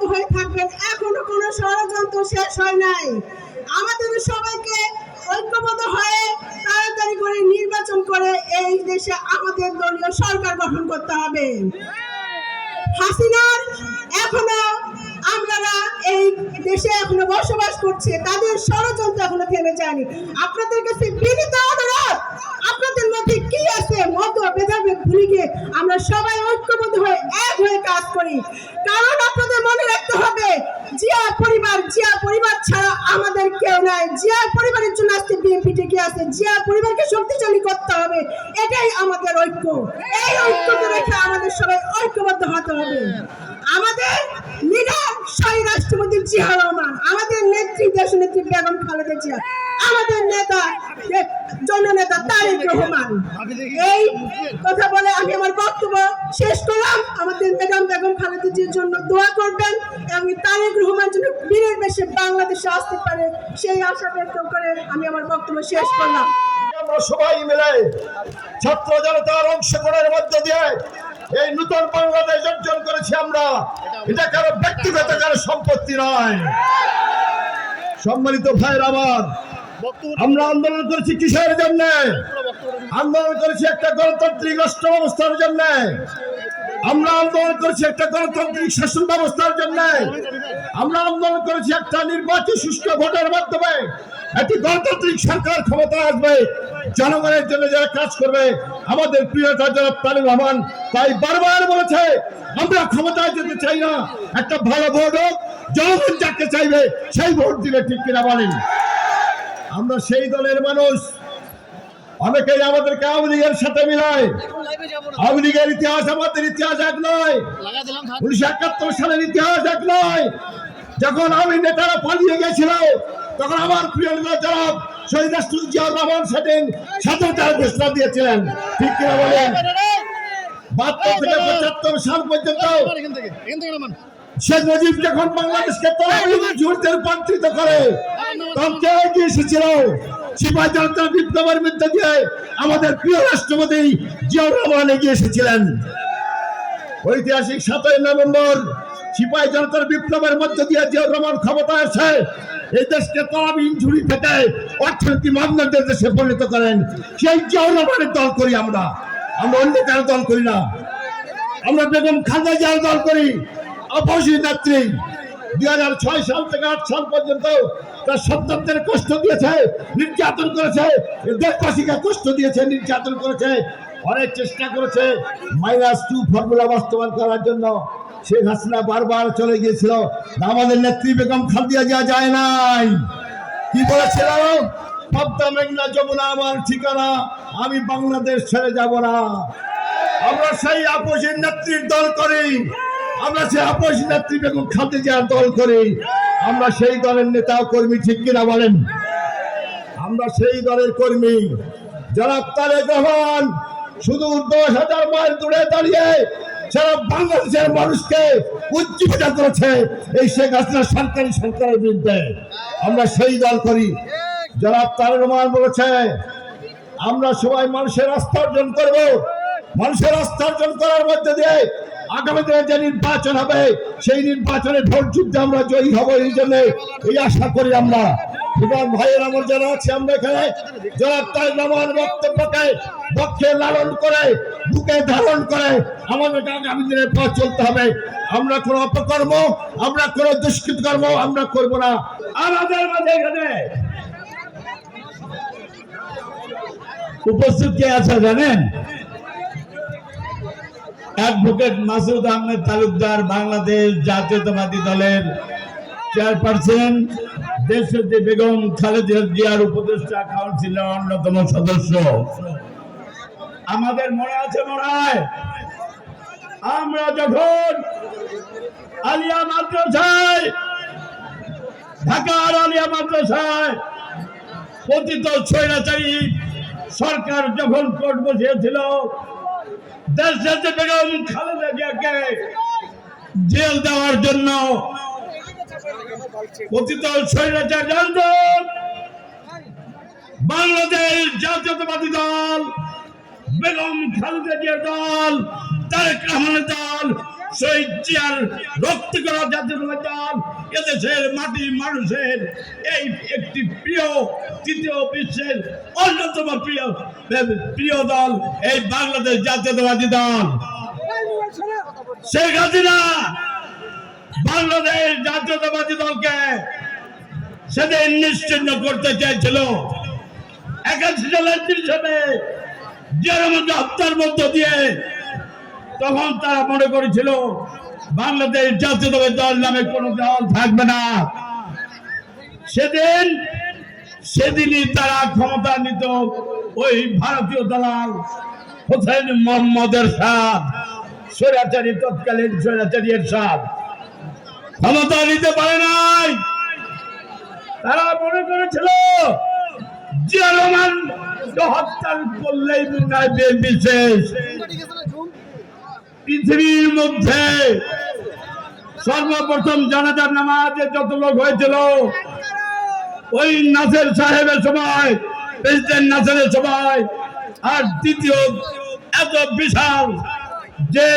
ঐক্যবদ্ধ হয়ে থাকবেন। এখনও কোনো ষড়যন্ত্র শেষ হয় নাই। আমাদের সবাইকে ঐক্যবদ্ধ হয়ে তাড়াতাড়ি করে নির্বাচন করে এই দেশে আমাদের দলীয় সরকার গঠন করতে হবে। হাসিনার এখনও আমরা এই দেশে এখনও বসবাস করছে। তাদের ষড়যন্ত্র এখনও থেমে যায়নি। আপনাদের কাছে বিনীত আপনাদের মধ্যে কি আছে? মত ভেদাভেদ ভুলে আমরা সবাই ঐক্যবদ্ধ হয়ে এক হয়ে কাজ করি। কারণ আপনাদের মনে রাখতে হবে, জিয়া পরিবার জিয়া পরিবার ছাড়া আমাদের কেউ নাই। জিয়া পরিবারের জন্য আজকে বিএনপি টিকে আছে। জিয়া পরিবারকে শক্তিশালী করতে হবে, এটাই আমাদের ঐক্য। এই ঐক্যকে রেখে আমাদের সবাই ঐক্যবদ্ধ হতে হবে। আমাদের লিডার শহীদ রাষ্ট্রপতি জিয়া রহমান, আমাদের নেত্রী, দেশ নেত্রী বেগম খালেদা জিয়া, আমাদের নেতা জননেতা তারেক রহমান। এই কথা বলে আমি আমার বক্তব্য শেষ করলাম। আমাদের ম্যাডাম বেগম খালেদা জিয়ার জন্য দোয়া করবেন এবং তারেক রহমান যেন বীরের বেশে বাংলাদেশে আসতে পারে, সেই আশা ব্যক্ত করে আমি আমার বক্তব্য শেষ করলাম। আমরা সবাই মিলে ছাত্র জনতার অংশগ্রহণের মধ্য দিয়ে এই নতুন বাংলাদেশ অর্জন করেছি আমরা। এটা কারও ব্যক্তিগত, কারও সম্পত্তি নয়। সম্মানিত ভাইয়ের আমার, আমরা আন্দোলন করেছি কিসের জন্য? আন্দোলন করেছি একটা গণতান্ত্রিক রাষ্ট্র ব্যবস্থার জন্য। আমরা আন্দোলন করেছি একটা গণতান্ত্রিক শাসন ব্যবস্থার জন্য। আমরা আন্দোলন করেছি একটা নির্বাচন সুষ্ঠু ভোটের মাধ্যমে। একটি গণতান্ত্রিক সরকার ক্ষমতা আসবে। জনগণের জন্য যারা কাজ করবে, আমাদের প্রিয় জনাব তালিম রহমান তাই বারবার বলেছে, আমরা ক্ষমতায় যেতে চাই না। একটা ভালো ভোট হোক, জনগণ যাকে চাইবে, সেই ভোট দিবে ঠিক কিনা বলেন। আমরা সেই দলের মানুষ। অনেকেই আমাদেরকে আওয়ামী লীগের সাথে মিলায়। আওয়ামী লীগের ইতিহাস আমাদের ইতিহাস এক নয়। উনিশশো একাত্তর সালের ইতিহাস এক নয়। যখন আমি নেতারা পালিয়ে গেছিল, তখন আমার প্রিয় নেতা জনাব দিয়েছিলেন। ঠিক বলেন? যখন বাংলাদেশকে রূপান্তরিত করে কে এসেছিল? বিপ্লবের মধ্যে দিয়ে আমাদের প্রিয় রাষ্ট্রপতি জিয়াউর রহমান এগিয়ে এসেছিলেন। ঐতিহাসিক সাতই নভেম্বর সিপাহী জনতার বিপ্লবের মধ্য দিয়ে জিয়াউর রহমান ক্ষমতায় আছে, এই দেশকে তলাবিহীন ঝুড়ি থেকে অর্থনীতি মানদণ্ডের দেশে পরিণত করেন। সেই জিয়াউর রহমানের দল করি আমরা আমরা অন্য কারও দল করি না। আমরা বেগম খালেদা জিয়ার দল করি। অপসী নেত্রী, দুই হাজার ছয় সাল থেকে আট সাল পর্যন্ত তার সন্তানদের কষ্ট দিয়েছে, নির্যাতন করেছে, দেশবাসীকে কষ্ট দিয়েছে, নির্যাতন করেছে, অনেক চেষ্টা করেছে মাইনাস টু ফর্মুলা বাস্তবায়ন করার জন্য। শেখ হাসিনা বারবার চলে গিয়েছিল। আমাদের নেত্রী বেগম খালেদা জিয়া যায় নাই। কি বলেছিল পদ্মা মেঘনা যমুনা আমার ঠিকানা, আমি বাংলাদেশ ছেড়ে যাব না। আমরা সেই আপসের নেত্রীর দল করি। আমরা সেই আপসী নেত্রী বেগম খালেদা দল করি। আমরা সেই দলের নেতা কর্মী, ঠিক কিনা বলেন? আমরা সেই দলের কর্মী। যারা তারেক রহমান, শুধু দশ হাজার মাইল দূরে দাঁড়িয়ে সারা বাংলাদেশের মানুষকে উজ্জীবিত করেছে, এই শেখ হাসিনা সরকারি সরকারের বিরুদ্ধে আমরা সেই দল করি। যারা তার রহমান বলেছে, আমরা সবাই মানুষের আস্থা অর্জন করব। মানুষের আস্থা অর্জন করার মধ্যে দিয়ে আগামী দিনে যে নির্বাচন হবে, সেই নির্বাচনে ভোট আমরা জয়ী হব এই জন্য এই আশা করি আমরা। আমার ধারণ করে আমাদের আগামী চলতে হবে। আমরা কোনো অপকর্ম, আমরা কোনো আমরা করব না। আমাদের মাঝে এখানে উপস্থিত কে আছে জানেন? অ্যাডভোকেট মাসুদ আহমেদ তালুকদার বাংলাদেশ জাতীয়তাবাদী দলের চেয়ারপারসন দেশটি বেগম খালেদা জিয়ার উপদেষ্টা কাউন্সিলের অন্যতম সদস্য। আমাদের মনে আছে মনে? আমরা যখন আলিয়া মাদ্রাসায়, ঢাকার আলিয়া মাদ্রাসায় পতিত স্বৈরাচারী সরকার যখন কোর্ট বসিয়েছিল দেশে বেগম খালেদা জিয়াকে জেল দেওয়ার জন্য পতিত স্বৈরাচার জানতেন বাংলাদেশ জাতীয়তাবাদী দল, বেগম খালেদা জিয়ার দল, তারেক রহমানের দল মাটি মানুষের এই একটি প্রিয়, তৃতীয় বিশ্বের অন্যতম প্রিয় প্রিয় দল, এই বাংলাদেশ জাতীয়তাবাদী দল। শেখ হাসিনা, বাংলাদেশ জাতীয়তাবাদী দলকে সেদিন নিশ্চিন্ন করতে চেয়েছিল। একাশি সালের হিসেবে মধ্যে হত্যার মধ্য দিয়ে তখন তারা মনে করেছিল, বাংলাদেশ জাতীয়তাবাদী দল নামে কোন দল থাকবে না। সেদিন, সেদিনই তারা ক্ষমতা নিত ওই ভারতীয় দালাল হোসেন মোহাম্মদের সাথ স্বৈরাচারী, তৎকালীন স্বৈরাচারী সাথ ক্ষমতা নিতে পারে নাই। তারা মনে করেছিল জিয়া রহমান হত্যা করলেই মনে হয় বিএনপি শেষ। পৃথিবীর মধ্যে সর্বপ্রথম জানাজার নামাজে যত লোক হয়েছিল, ওই নাসের সাহেবের সময়, প্রেসিডেন্ট নাসেরের সময়, আর দ্বিতীয় এত বিশাল যে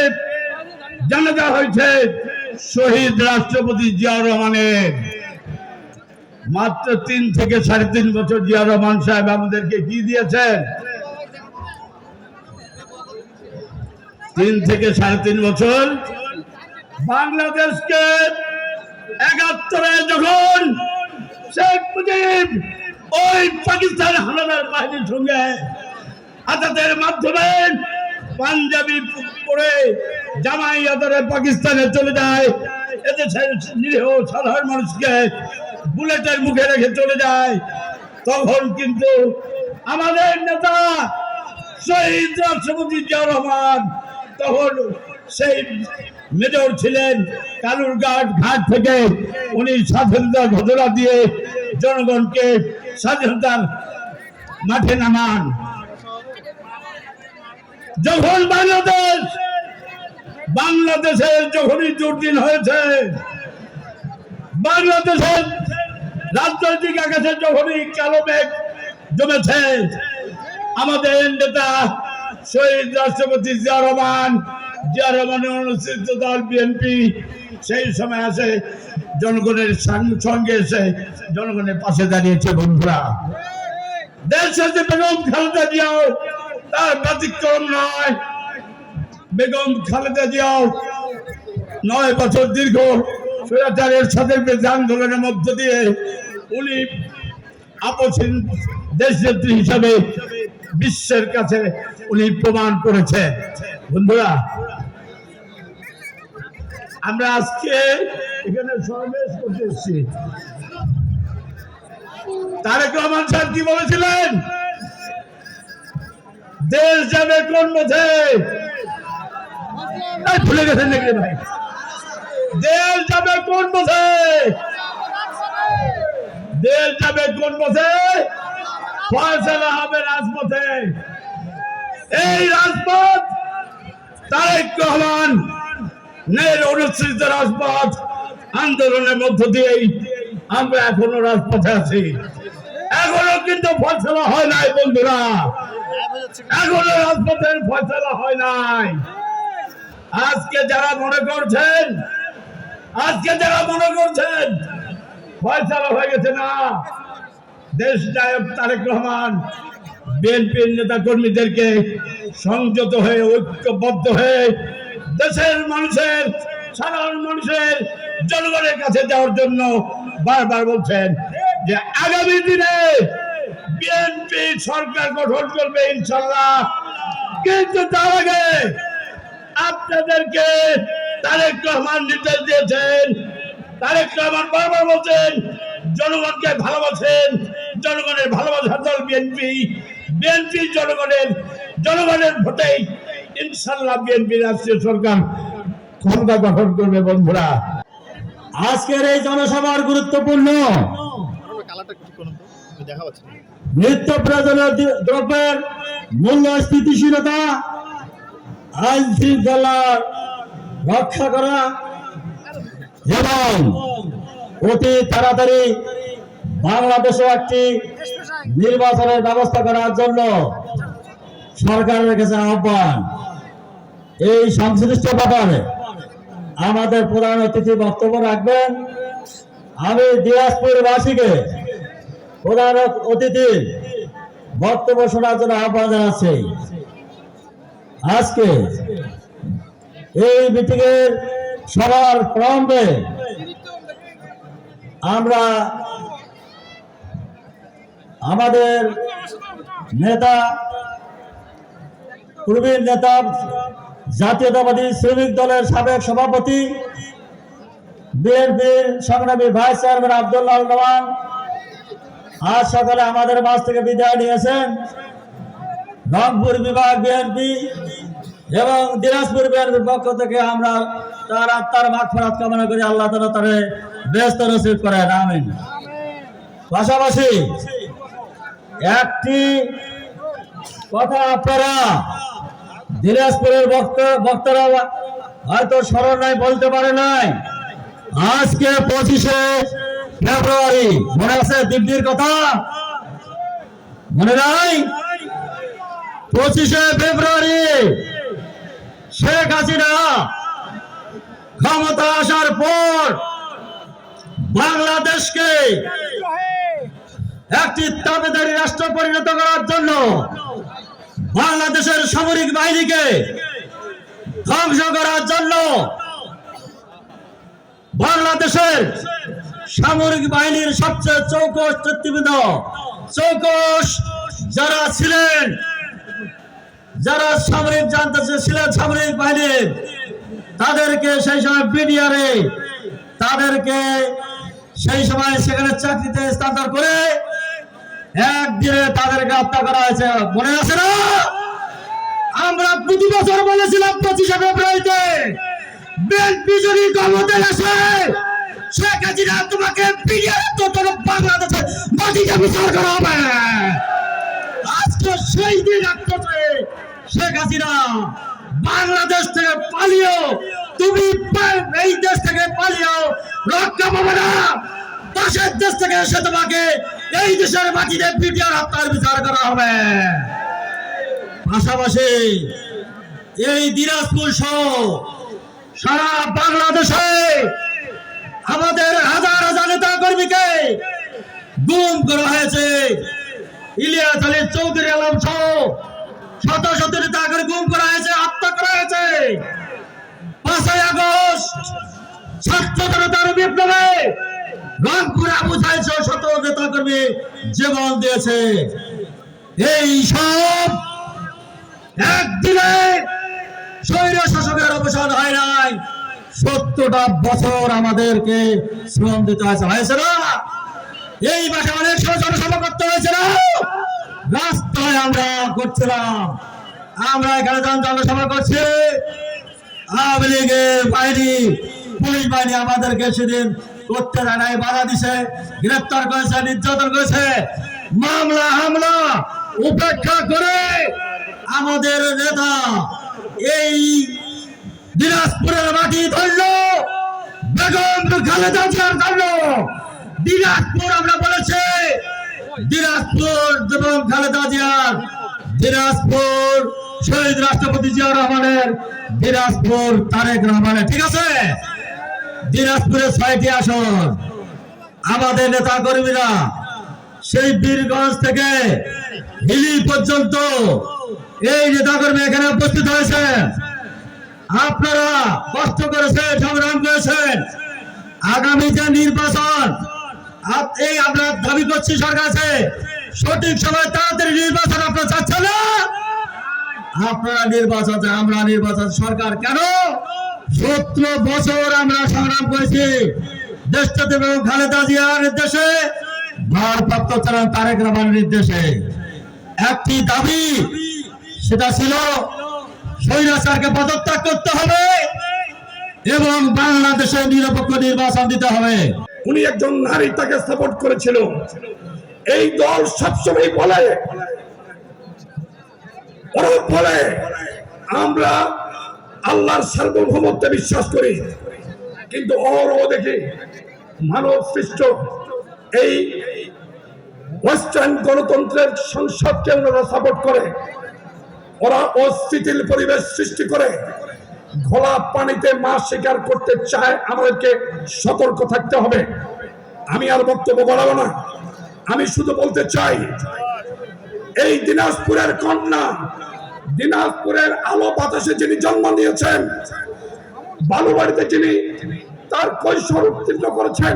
জানাজা হয়েছে শহীদ রাষ্ট্রপতি জিয়াউর রহমানের। মাত্র তিন থেকে সাড়ে তিন বছর জিয়া রহমান সাহেব আমাদেরকে কি দিয়েছেন? তিন থেকে সাড়ে তিন বছর। বাংলাদেশকে একাত্তরে যখন শেখ মুজিব ওই পাকিস্তান হানাদার বাহিনীর সঙ্গে আতাতের মাধ্যমে পাঞ্জাবি পরে জামাই আদরে পাকিস্তানে চলে যায়, এদেশের নিরীহ সাধারণ মানুষকে বুলেটের মুখে রেখে চলে যায়, তখন কিন্তু আমাদের নেতা শহীদ রাষ্ট্রপতি জিয়া রহমান তখন সেই মেজর ছিলেন কালুরঘাট ঘাট থেকে। উনি স্বাধীনতার ঘটনা দিয়ে জনগণকে স্বাধীনতার মাঠে নামান। যখন বাংলাদেশ, বাংলাদেশের যখনই দুর্দিন হয়েছে, বাংলাদেশের রাজনৈতিক আকাশে যখনই কালো মেঘ জমেছে, আমাদের নেতা শহীদ রাষ্ট্রপতি জিয়া রহমান, জিয়া রহমানের অনুষ্ঠিত দল বিএনপি, সেই সময় আছে জনগণের সঙ্গে এসে জনগণের পাশে দাঁড়িয়েছে বন্ধুরা। দেশ হচ্ছে বেগম খালেদা জিয়াও তার ব্যতিক্রম নয়। বেগম খালেদা জিয়াও নয় বছর দীর্ঘ স্বৈরাচারের বিরুদ্ধে আন্দোলনের মধ্য দিয়ে উনি আপসীন দেশ নেত্রী হিসাবে বিশ্বের কাছে উনি প্রমাণ করেছেন। বন্ধুরা, আমরা আজকে এখানে সমাবেশ করতে এসেছি। তারেক রহমান স্যার কি বলেছিলেন? দেশ যাবে কোন মধ্যে ভুলে গেছেন নাকি ভাই? দেশ যাবে কোন পথে। দেশ যাবে কোন পথে। ফয়সালা হবে রাজপথে। এই রাজপথ তারেক রহমান নের অনুসৃত রাজপথ আন্দোলনের মধ্য দিয়েই আমরা এখনও রাজপথে আছি। এখনও কিন্তু ফয়সলা হয় নাই, বন্ধুরা। এখনও রাজপথের ফয়সলা হয় নাই। আজকে যারা মনে করছেন, আজকে যারা মনে করছেন, ফয়সালা হয়ে গেছে না। দেশ নায়ক তারেক রহমান, বিএনপির নেতা কর্মীদেরকে সংযত হয়ে, ঐক্যবদ্ধ হয়ে দেশের মানুষের, সাধারণ মানুষের জনগণের কাছে যাওয়ার জন্য বারবার বলছেন যে আগামী দিনে বিএনপি সরকার গঠন করবে ইনশাল্লাহ। কিন্তু তার আগে আপনাদেরকে তারেক রহমান নির্দেশ দিয়েছেন। তারেক রহমান বারবার বলছেন জনগণকে ভালোবাসেন। জনগণের ভালোবাসার দল বিএনপি বিএনপি জনগণের জনগণের ভোটেই ইনশাল্লাহ বিএনপি রাষ্ট্রীয় সরকার ক্ষমতা গঠন করবে বন্ধুরা। আজকের এই জনসভার গুরুত্বপূর্ণ নিত্য প্রয়োজনীয় দ্রব্যের মূল্য স্থিতিশীলতা আইন শৃঙ্খলা রক্ষা করা এবং অতি তাড়াতাড়ি বাংলাদেশে একটি নির্বাচনের ব্যবস্থা করার জন্য সরকারের কাছে আহ্বান। এই সংশ্লিষ্ট ব্যাপারে আমাদের প্রধান অতিথি বক্তব্য রাখবেন। আমি দিনাজপুরবাসীকে প্রধান অতিথি বক্তব্য শোনার জন্য আহ্বান জানাচ্ছি। আজকে এই মিটিং এর সবার প্রারম্ভে আমরা আমাদের নেতা, প্রবীণ নেতা, জাতীয়তাবাদী শ্রমিক দলের সাবেক সভাপতি বিএনপির সংগ্রামী ভাইস চেয়ারম্যান আব্দুল্লাহ রহমান আজ সকালে আমাদের মাঝ থেকে বিদায় নিয়েছেন রংপুর বিভাগ বিএনপি এবং দিনাজপুর বিএনপির পক্ষ থেকে আমরা তার আত্মার মাঠ ফেরাত কামনা করি। আল্লাহ তালা তারে ব্যস্ত নসিব করেন, আমিন। পাশাপাশি একটি কথা আপনারা দিনাজপুরের বক্তা- বক্তারা হয়তো স্মরণ নাই, বলতে পারে নাই। আজকে পঁচিশে ফেব্রুয়ারি, মনে আছে দিব্যির কথা? মনে নাই? পঁচিশে ফেব্রুয়ারি, শেখ হাসিনা ক্ষমতা আসার পর বাংলাদেশকে একটি তাবেদারি রাষ্ট্র পরিণত করার জন্য বাংলাদেশের সামরিক বাহিনীকে ধ্বংস করার জন্য বাংলাদেশের সামরিক বাহিনীর সবচেয়ে চৌকস নেতৃবৃন্দ, চৌকস যারা ছিলেন, যারা সামরিক জানতে ছিলেন সামরিক বাহিনীর, তাদেরকে সেই সময় বিডিআরে তাদেরকে সেই সময় সেখানে চাকরিতে স্থানান্তর করে একদিনে তাদেরকে হত্যা করা হয়েছে। মনে আছে না? আমরা প্রতি বছর বলেছিলাম পঁচিশে ফেব্রুয়ারিতে বিএনপি যদি ক্ষমতায় আসে, শেখ তোমাকে বিডিআর তো তোমার বাংলাদেশে মাটিতে বিচার করা দিন শেখ বাংলাদেশ থেকে পালিয়েও তুমি এই দেশ থেকে পালিয়েও রক্ষা পাবে না। পাশের দেশ থেকে এসে তোমাকে এই দেশের মাটিতে বিটিআর হত্যার বিচার করা হবে। পাশাপাশি এই দিনাজপুর সহ সারা বাংলাদেশে আমাদের হাজার হাজার নেতা কর্মীকে গুম করা হয়েছে। ইলিয়াস আলী চৌধুরী আলম সহ শত শত নেতা গুম করা হয়েছে হত্যা করা হয়েছে। পাঁচই আগস্ট ছাত্র জনতার বিপ্লবে রংপুর আবু সাইদ সহ শত নেতা জীবন দিয়েছে। এই সব একদিনে স্বৈর শাসকের অবসান হয় নাই। সত্তরটা বছর আমাদেরকে শ্রম দিতে হয়েছে। হয়েছে না? এই মাসে অনেক সময় জনসভা করতে হয়েছে না? রাস্তায় আমরা করছিলাম। আমরা এখানে জনসভা করছি। আওয়ামী লীগের বাহিনী, পুলিশ বাহিনী আমাদেরকে সেদিন করতে দেয় বাধা দিছে, গ্রেপ্তার করেছে, নির্যাতন করেছে। মামলা, হামলা উপেক্ষা করে আমাদের নেতা এই দিনাজপুরের মাটি ধরলো, বেগম খালেদা জিয়ার ধরলো। দিনাজপুর আমরা বলেছি, দিনাজপুর এবং খালেদা জিয়ার, দিনাজপুর শহীদ রাষ্ট্রপতি জিয়া রহমানের দিনাজপুর তারেক রহমানের, ঠিক আছে? দিনাজপুরের ছয়টি আসন। আমাদের নেতা কর্মীরা সেই বীরগঞ্জ থেকে হিলি পর্যন্ত এই নেতা কর্মী এখানে উপস্থিত হয়েছে আপনারা কষ্ট করেছেন, সংগ্রাম করেছেন। আগামী যে নির্বাচন এই আমরা দাবি করছি সরকার সঠিক সময় তাড়াতাড়ি নির্বাচন আপনারা চাচ্ছেন না? আপনারা নির্বাচন, আমরা নির্বাচন সরকার কেন? সতেরো বছর আমরা সংগ্রাম করেছি। দেশটাতে এবং খালেদা জিয়ার নির্দেশে, ভারপ্রাপ্ত চালান তারেক রহমানের নির্দেশে। একটি দাবি, সেটা ছিল স্বৈরাচারকে পদত্যাগ করতে হবে এবং বাংলাদেশে নিরপেক্ষ নির্বাচন দিতে হবে। উনি একজন নারী তাকে সাপোর্ট করেছিল। এই দল সবসময় বলে বলে আমরা আল্লাহর সার্বভৌমত্বে বিশ্বাস করি। কিন্তু ওর দেখি মানব সৃষ্ট এই ওয়েস্টার্ন গণতন্ত্রের সংসদকে ওনারা সাপোর্ট করে। ওরা অস্থিতিল পরিবেশ সৃষ্টি করে। ঘোলা পানিতে মাছ শিকার করতে চায়, আমাদেরকে সতর্ক থাকতে হবে। আমি আর বক্তব্য বাড়াবো না। আমি শুধু বলতে চাই এই দিনাজপুরের কন্যা দিনাজপুরের আলো বাতাসে যিনি জন্ম নিয়েছেন বালুবাড়িতে যিনি তার কৈশোর উত্তীর্ণ করেছেন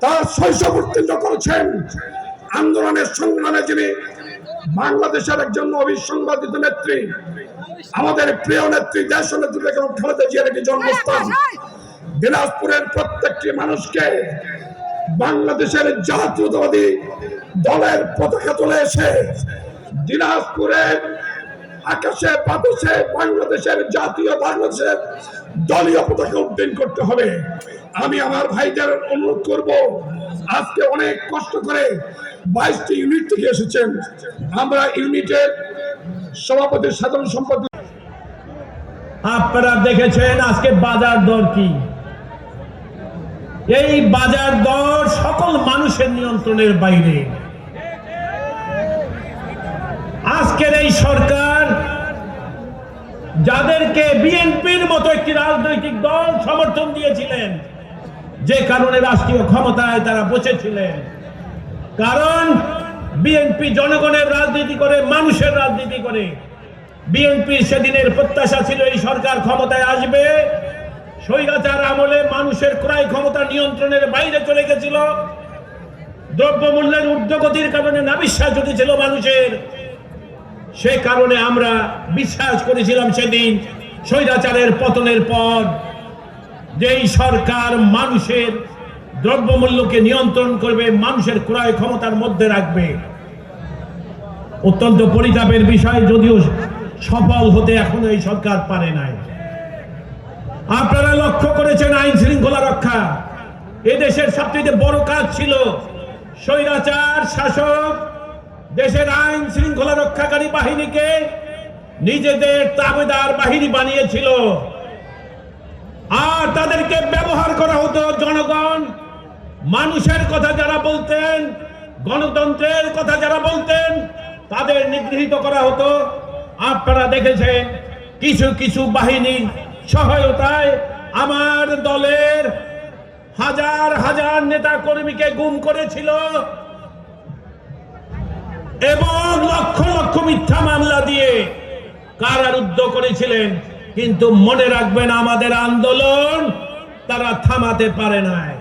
তার শৈশব উত্তীর্ণ করেছেন আন্দোলনের সংগ্রামে যিনি বাংলাদেশের একজন অবিসংবাদিত নেত্রী আমাদের প্রিয় নেত্রী দেশ নেত্রী বেগম খালেদা জিয়ার একটি জন্মস্থান। দিনাজপুরের প্রত্যেকটি মানুষকে বাংলাদেশের জাতীয়তাবাদী দলের পতাকা তুলে এসে দিনাজপুরের আকাশে, বাতাসে বাংলাদেশের জাতীয়, বাংলাদেশের দলীয় পতাকা উড্ডীন করতে হবে। আমি আমার ভাইদের অনুরোধ করব, আজকে অনেক কষ্ট করে বাইশটি ইউনিট থেকে এসেছেন। আমরা ইউনিটের সভাপতি, সাধারণ সম্পাদক আপনারা দেখেছেন আজকে বাজার দর কি? এই বাজার দর সকল মানুষের নিয়ন্ত্রণের বাইরে। আজকের এই সরকার যাদেরকে বিএনপির মতো একটি রাজনৈতিক দল সমর্থন দিয়েছিলেন, যে কারণে রাষ্ট্রীয় ক্ষমতায় তারা বসেছিলেন। কারণ বিএনপি জনগণের রাজনীতি করে, মানুষের রাজনীতি করে। বিএনপির সেদিনের প্রত্যাশা ছিল এই সরকার ক্ষমতায় আসবে। স্বৈরাচার আমলে মানুষের ক্রয় ক্ষমতা নিয়ন্ত্রণের বাইরে চলে গেছিল, দ্রব্যমূল্যের ঊর্ধ্বগতির কারণে না নাবিশ্বাস ছিল মানুষের। সে কারণে আমরা বিশ্বাস করেছিলাম সেদিন স্বৈরাচারের পতনের পর, যেই সরকার মানুষের দ্রব্যমূল্যকে নিয়ন্ত্রণ করবে, মানুষের ক্রয় ক্ষমতার মধ্যে রাখবে। অত্যন্ত পরিতাপের বিষয়, যদিও সফল হতে এখনও এই সরকার পারে নাই। আপনারা লক্ষ্য করেছেন আইন শৃঙ্খলা রক্ষা। এদেশের সবচেয়ে বড় কাজ ছিল স্বৈরাচার, শাসক, দেশের আইন শৃঙ্খলা রক্ষাকারী বাহিনীকে নিজেদের তাবেদার বাহিনী বানিয়েছিল। আর তাদেরকে ব্যবহার করা হতো জনগণ। মানুষের কথা যারা বলতেন, গণতন্ত্রের কথা যারা বলতেন, তাদের নিগৃহীত করা হতো। আপনারা দেখেছেন কিছু কিছু বাহিনীর সহায়তায় আমার দলের হাজার হাজার নেতা কর্মীকে গুম করেছিল এবং লক্ষ লক্ষ মিথ্যা মামলা দিয়ে কারারুদ্ধ করেছিলেন। কিন্তু মনে রাখবেন, আমাদের আন্দোলন তারা থামাতে পারে নাই।